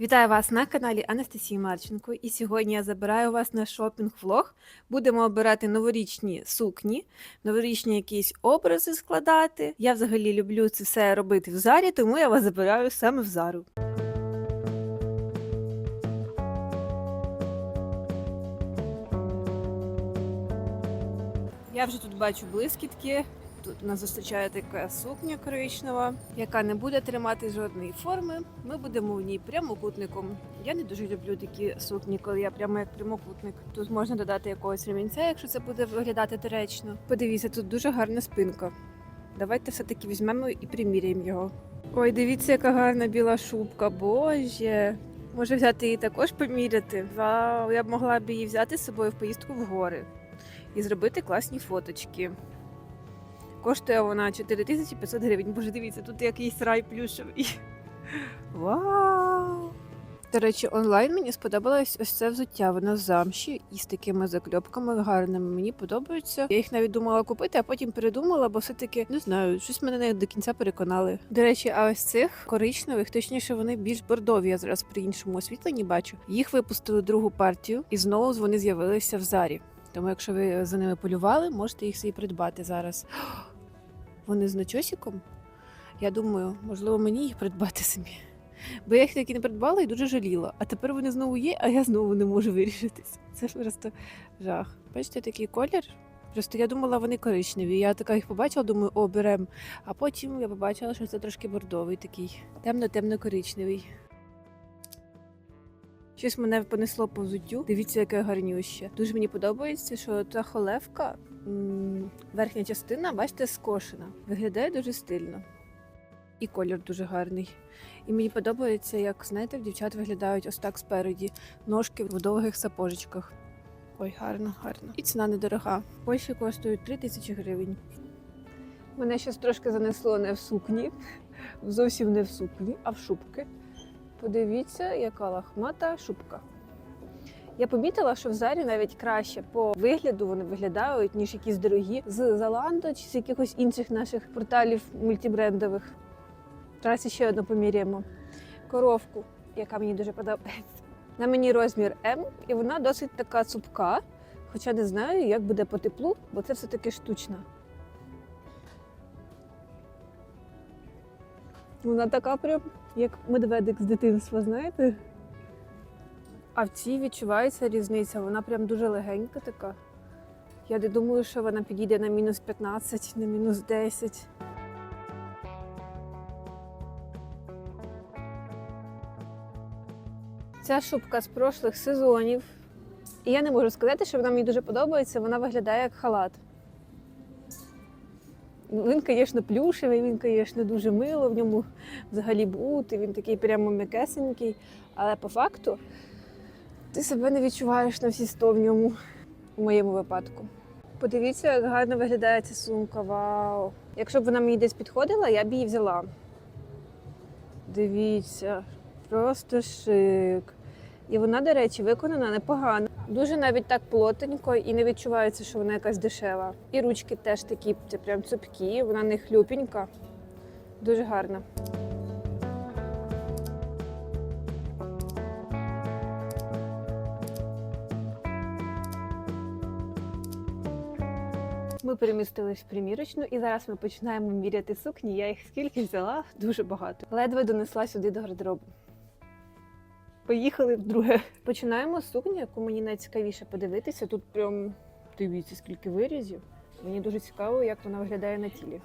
Вітаю вас на каналі Анастасії Марченко. І сьогодні я забираю вас на шопінг-влог. Будемо обирати новорічні сукні, новорічні якісь образи складати. Я взагалі люблю це все робити в зарі, тому я вас забираю саме в зару. Я вже тут бачу блискітки. Тут нас зустрічає така сукня коричнева, яка не буде тримати жодної форми. Ми будемо в ній прямокутником. Я не дуже люблю такі сукні, коли я прямо як прямокутник. Тут можна додати якогось ремінця, якщо це буде виглядати доречно. Подивіться, тут дуже гарна спинка. Давайте все-таки візьмемо і приміряємо його. Ой, дивіться, яка гарна біла шубка, боже. Може взяти її також поміряти. Вау, я б могла б її взяти з собою в поїздку в гори і зробити класні фоточки. Коштує вона 4500 гривень. Боже, дивіться, тут якийсь рай плюшевий. Вау! До речі, онлайн мені сподобалось ось це взуття. Воно замші і з такими закльопками гарними. Мені подобаються. Я їх навіть думала купити, а потім передумала, бо все-таки не знаю, щось мене не до кінця переконали. До речі, а ось цих коричневих, точніше, вони більш бордові. Я зараз при іншому освітленні бачу. Їх випустили другу партію, і знову вони з'явилися в зарі. Тому, якщо ви за ними полювали, можете їх собі придбати зараз. Вони з начосиком. Я думаю, можливо, мені їх придбати самі. Бо я їх таки не придбала і дуже жаліла. А тепер вони знову є, а я знову не можу вирішитись. Це ж просто жах. Бачите, такий колір. Просто я думала, вони коричневі. Я така їх побачила, думаю, о. А потім я побачила, що це трошки бордовий такий. Темно-темно-коричневий. Щось мене понесло по взуттю. Дивіться, яке гарнюще. Дуже мені подобається, що та холевка, верхня частина, бачите, скошена. Виглядає дуже стильно. І колір дуже гарний. І мені подобається, як знаєте, дівчат виглядають ось так спереді. Ножки в довгих сапожечках. Ой, гарно, гарно. І ціна недорога. В Польщі коштують 3 тисячі гривень. Мене щось трошки занесло не в сукні, зовсім не в сукні, а в шубки. Подивіться, яка лахмата шубка. Я помітила, що в зарі навіть краще по вигляду вони виглядають, ніж якісь дорогі з Zalando чи з якихось інших наших порталів мультибрендових. Зараз ще одну поміряємо. Коровку, яка мені дуже подобається. На мені розмір М, і вона досить така цупка. Хоча не знаю, як буде по теплу, бо це все-таки штучна. Вона така прям, як медведик з дитинства, знаєте? А в цій відчувається різниця, вона прям дуже легенька така. Я не думаю, що вона підійде на мінус 15, на мінус 10. Ця шубка з прошлих сезонів. І я не можу сказати, що вона мені дуже подобається, вона виглядає як халат. Він, звісно, плюшевий, він, звісно, дуже мило в ньому взагалі бути, він такий прямо м'якесенький. Але по факту ти себе не відчуваєш на всі сто в ньому, у моєму випадку. Подивіться, як гарно виглядає ця сумка. Вау! Якщо б вона мені десь підходила, я б її взяла. Дивіться, просто шик. І вона, до речі, виконана непогано. Дуже навіть так плотенько і не відчувається, що вона якась дешева. І ручки теж такі, це прям цупкі, вона не хлюпенька. Дуже гарна. Ми перемістились в примірочну і зараз ми починаємо міряти сукні. Я їх скільки взяла, дуже багато. Ледве донесла сюди до гардеробу. Поїхали вдруге. Починаємо з сукні, яку мені найцікавіше подивитися. Тут прям дивіться, скільки вирізів. Мені дуже цікаво, як вона виглядає на тілі.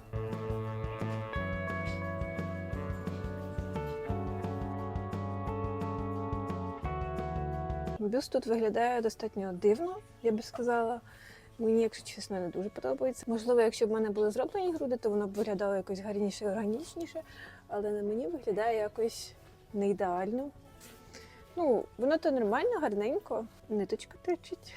Бюст тут виглядає достатньо дивно, я би сказала. Мені, якщо чесно, не дуже подобається. Можливо, якщо б в мене були зроблені груди, то воно б виглядало якось гарніше і органічніше, але на мені виглядає якось не ідеально. Ну, воно то нормально, гарненько, ниточка течить.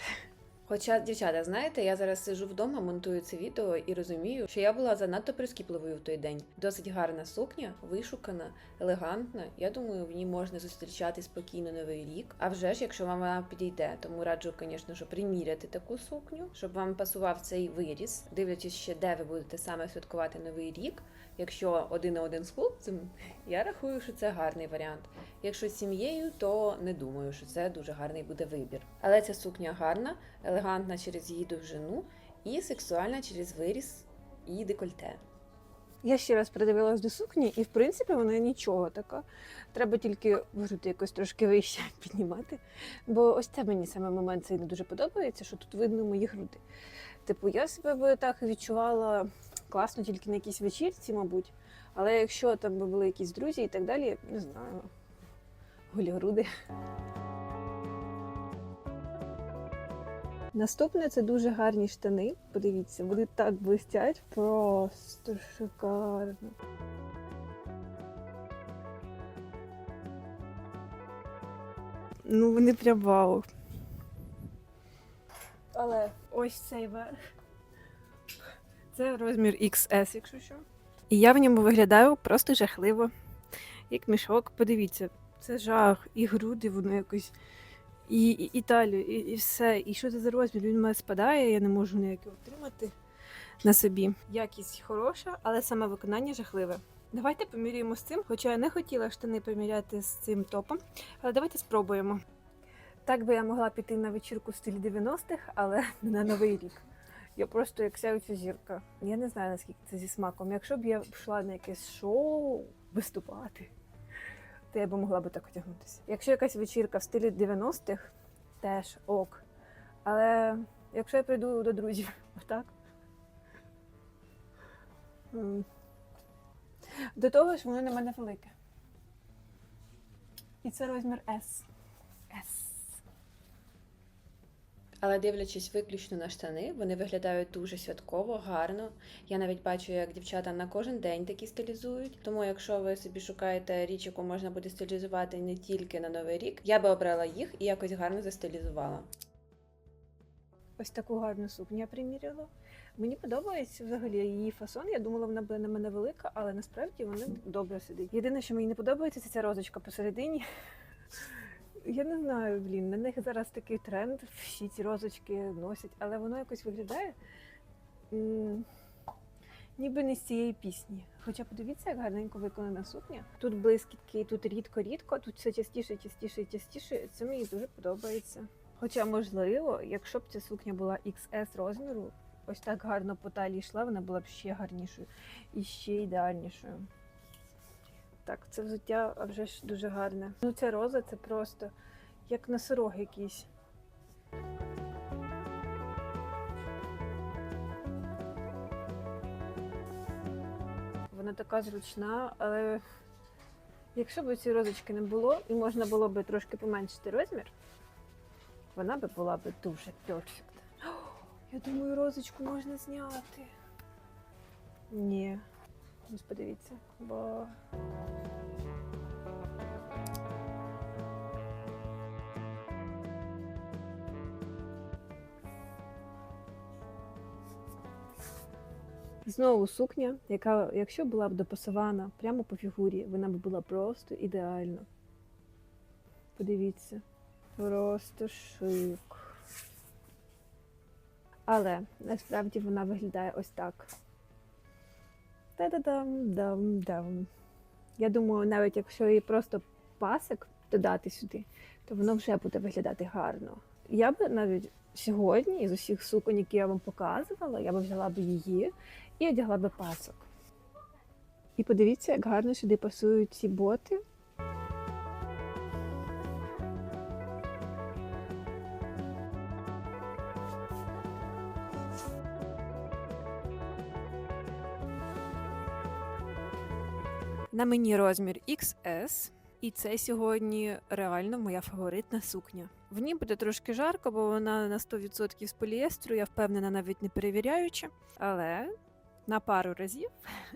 Хоча, дівчата, знаєте, я зараз сижу вдома, монтую це відео і розумію, що я була занадто прискіпливою в той день. Досить гарна сукня, вишукана, елегантна. Я думаю, в ній можна зустрічати спокійно новий рік. А вже ж, якщо вам вона підійде, тому раджу, звісно, що приміряти таку сукню, щоб вам пасував цей виріс, дивлячись ще, де ви будете саме святкувати новий рік. Якщо один на один з хлопцем, я рахую, що це гарний варіант. Якщо з сім'єю, то не думаю, що це дуже гарний буде вибір. Але ця сукня гарна, елегантна через її довжину і сексуальна через виріс і декольте. Я ще раз придивилась до сукні, і в принципі вона нічого така. Треба тільки груди якось трошки вище піднімати. Бо ось це мені саме момент цей не дуже подобається, що тут видно мої груди. Типу, я себе би так відчувала класно тільки на якійсь вечірці, мабуть. Але якщо там би були якісь друзі і так далі, не знаю, голі груди. Наступне це дуже гарні штани. Подивіться, вони так блистять. Просто шикарно. Ну, вони прям вау. Але ось цей верх. Це розмір XS, якщо що. І я в ньому виглядаю просто жахливо. Як мішок, подивіться, це жах, і груди, воно якось, і, і, і талію, і, і все. І що це за розмір? Він в мене спадає, я не можу ніяк отримати на собі. Якість хороша, але саме виконання жахливе. Давайте поміряємо з цим, хоча я не хотіла штани поміряти з цим топом, але давайте спробуємо. Так би я могла піти на вечірку в стилі 90-х, але не на новий рік. Я просто як сяюча зірка. Я не знаю, наскільки це зі смаком. Якщо б я йшла на якесь шоу виступати, то я б могла би так одягнутися. Якщо якась вечірка в стилі 90-х, теж ок. Але якщо я прийду до друзів, отак. До того ж, воно на мене велике. І це розмір. S. Але дивлячись виключно на штани, вони виглядають дуже святково, гарно. Я навіть бачу, як дівчата на кожен день такі стилізують. Тому, якщо ви собі шукаєте річ, яку можна буде стилізувати не тільки на новий рік, я би обрала їх і якось гарно застилізувала. Ось таку гарну сукню я приміряла. Мені подобається взагалі її фасон. Я думала, вона буде на мене велика, але насправді вона добре сидить. Єдине, що мені не подобається, це ця розочка посередині. Я не знаю, блін, на них зараз такий тренд, всі ці розочки носять, але воно якось виглядає м, ніби не з цієї пісні. Хоча подивіться, як гарненько виконана сукня. Тут блискітки, тут рідко-рідко, тут все частіше, частіше частіше. Це мені дуже подобається. Хоча, можливо, якщо б ця сукня була XS розміру, ось так гарно по талії йшла, вона була б ще гарнішою і ще ідеальнішою. Так, це взуття а вже ж дуже гарне. Ну, ця роза це просто як носорог якийсь. Вона така зручна, але якщо б цієї розочки не було і можна було б трошки поменшити розмір, вона б була б дуже перфект. Я думаю, розочку можна зняти. Ні. Ось подивіться, бо Знову сукня, яка, якщо була б допасована прямо по фігурі, вона б була просто ідеальна. Подивіться, просто шик. Але насправді вона виглядає ось так. Та-да-дам, дам, дам. Я думаю, навіть якщо її просто пасик додати сюди, то воно вже буде виглядати гарно. Я б навіть сьогодні із усіх суконь, які я вам показувала, я б взяла б її і одягла би пасок. І подивіться, як гарно сюди пасують ці боти. На мені розмір XS, і це сьогодні реально моя фаворитна сукня. В ній буде трошки жарко, бо вона на 100% з поліестру, я впевнена, навіть не перевіряючи. Але на пару разів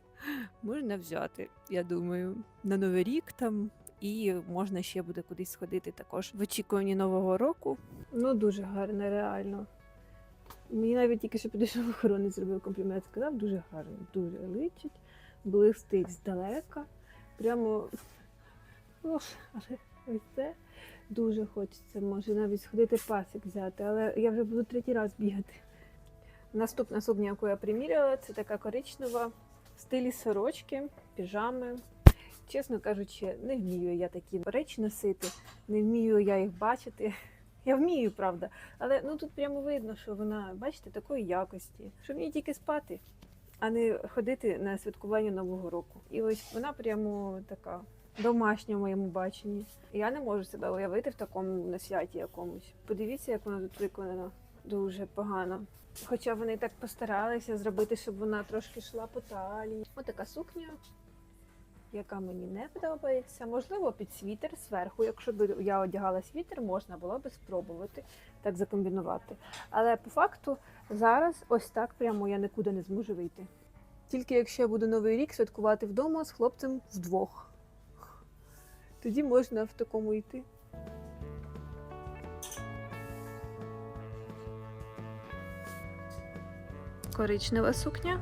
можна взяти, я думаю, на новий рік там. І можна ще буде кудись сходити також в очікуванні нового року. Ну дуже гарно, реально. Мені навіть тільки що підійшов охоронець, зробив комплімент, сказав, дуже гарно, дуже личить, блистить здалека. Прямо ох, але ось це дуже хочеться. Може навіть сходити пасик взяти, але я вже буду третій раз бігати. Наступна сукня, яку я приміряла, це така коричнева в стилі сорочки, піжами. Чесно кажучи, не вмію я такі речі носити, не вмію я їх бачити. Я вмію, правда, але ну тут прямо видно, що вона, бачите, такої якості, що мені тільки спати, а не ходити на святкування Нового року. І ось вона прямо така домашня в моєму баченні. Я не можу себе уявити в такому на святі якомусь. Подивіться, як вона тут виконана дуже погано. Хоча вони так постаралися зробити, щоб вона трошки йшла по талії. Ось така сукня, яка мені не подобається. Можливо, під світер зверху. Якщо б я одягала світер, можна було би спробувати так закомбінувати. Але по факту зараз ось так прямо я нікуди не зможу вийти. Тільки якщо я буду новий рік святкувати вдома з хлопцем з двох. Тоді можна в такому йти. Коричнева сукня.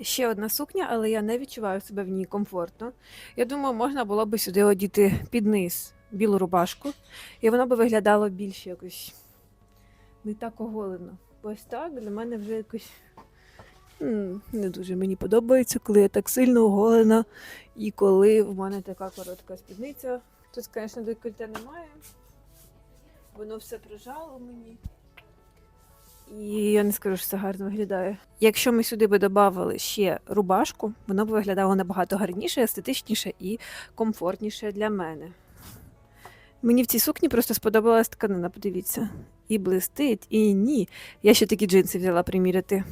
Ще одна сукня, але я не відчуваю себе в ній комфортно. Я думаю, можна було би сюди одіти під низ білу рубашку, і воно би виглядало більш якось не так оголено. Бо Ось так для мене вже якось не дуже мені подобається, коли я так сильно оголена, і коли в мене така коротка спідниця. Тут, звісно, декольте немає. Воно все прижало мені. І я не скажу, що це гарно виглядає. Якщо ми сюди би додавали ще рубашку, воно б виглядало набагато гарніше, естетичніше і комфортніше для мене. Мені в цій сукні просто сподобалась тканина, подивіться. І блистить, і ні. Я ще такі джинси взяла приміряти.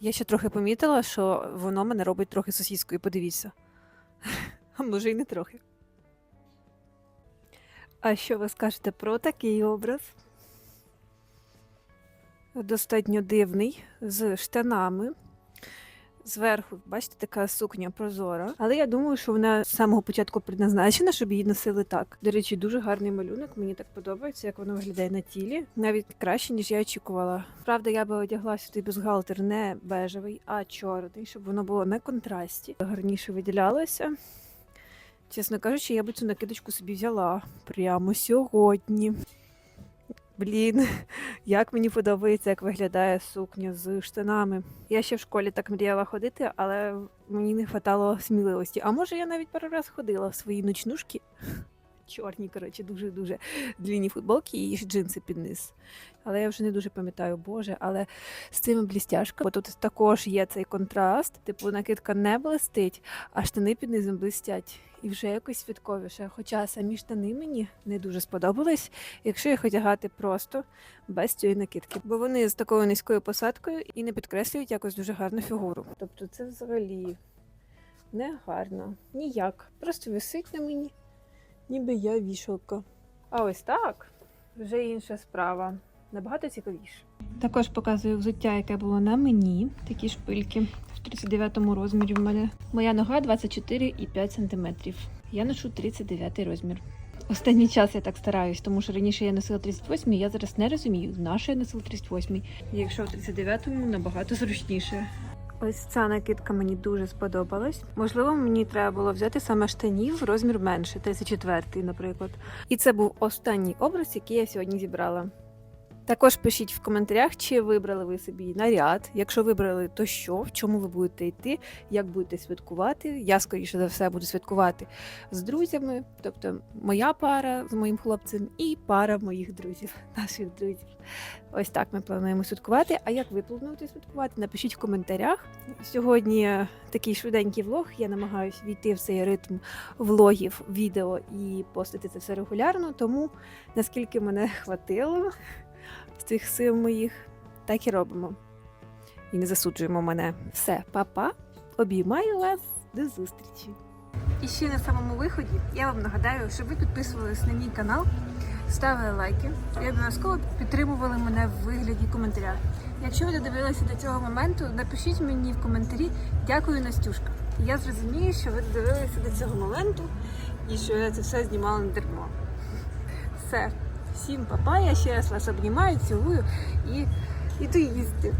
Я ще трохи помітила, що воно мене робить трохи сусідською, подивіться. А може й не трохи. А що ви скажете про такий образ? Достатньо дивний, з штанами. Зверху, бачите, така сукня прозора. Але я думаю, що вона з самого початку предназначена, щоб її носили так. До речі, дуже гарний малюнок. Мені так подобається, як воно виглядає на тілі. Навіть краще, ніж я очікувала. Правда, я би одягла сюди бюстгальтер не бежевий, а чорний, щоб воно було на контрасті. Гарніше виділялося. Чесно кажучи, я би цю накидочку собі взяла прямо сьогодні. Блін, як мені подобається, як виглядає сукня з штанами. Я ще в школі так мріяла ходити, але мені не вистачало сміливості. А може, я навіть пару раз ходила в свої ночнушки. Чорні, коротше, дуже-дуже длінні футболки і джинси під низ. Але я вже не дуже пам'ятаю, боже, але з цими блістяшками, бо тут також є цей контраст, типу накидка не блистить, а штани під низом блистять. І вже якось святковіше. Хоча самі штани мені не дуже сподобались, якщо їх одягати просто без цієї накидки. Бо вони з такою низькою посадкою і не підкреслюють якось дуже гарну фігуру. Тобто це взагалі не гарно. Ніяк. Просто висить на мені, ніби я вішалка. А ось так вже інша справа. Набагато цікавіше. Також показую взуття, яке було на мені. Такі шпильки в 39 розмірі в мене. Моя нога 24,5 см. Я ношу 39 розмір. Останній час я так стараюсь, тому що раніше я носила 38, я зараз не розумію, на що я носила 38. Якщо в 39-му набагато зручніше. Ось ця накидка мені дуже сподобалась. Можливо, мені треба було взяти саме штанів розмір менше, 34, наприклад. І це був останній образ, який я сьогодні зібрала. Також пишіть в коментарях, чи вибрали ви собі наряд. Якщо вибрали, то що, в чому ви будете йти, як будете святкувати. Я, скоріше за все, буду святкувати з друзями, тобто моя пара з моїм хлопцем і пара моїх друзів, наших друзів. Ось так ми плануємо святкувати. А як ви плануєте святкувати? Напишіть в коментарях. Сьогодні такий швиденький влог. Я намагаюся війти в цей ритм влогів, відео і постити це все регулярно. Тому наскільки мене хватило з тих сил моїх, так і робимо. І не засуджуємо мене. Все, па-па, обіймаю вас, до зустрічі. І ще на самому виході я вам нагадаю, щоб ви підписувались на мій канал, ставили лайки і обов'язково підтримували мене в вигляді коментаря. Якщо ви додивилися до цього моменту, напишіть мені в коментарі Дякую, Настюшка. Я зрозумію, що ви додивилися до цього моменту і що я це все знімала не дармо. Все, Всім папа, я ще раз вас обнімаю, цілую і іду їсти.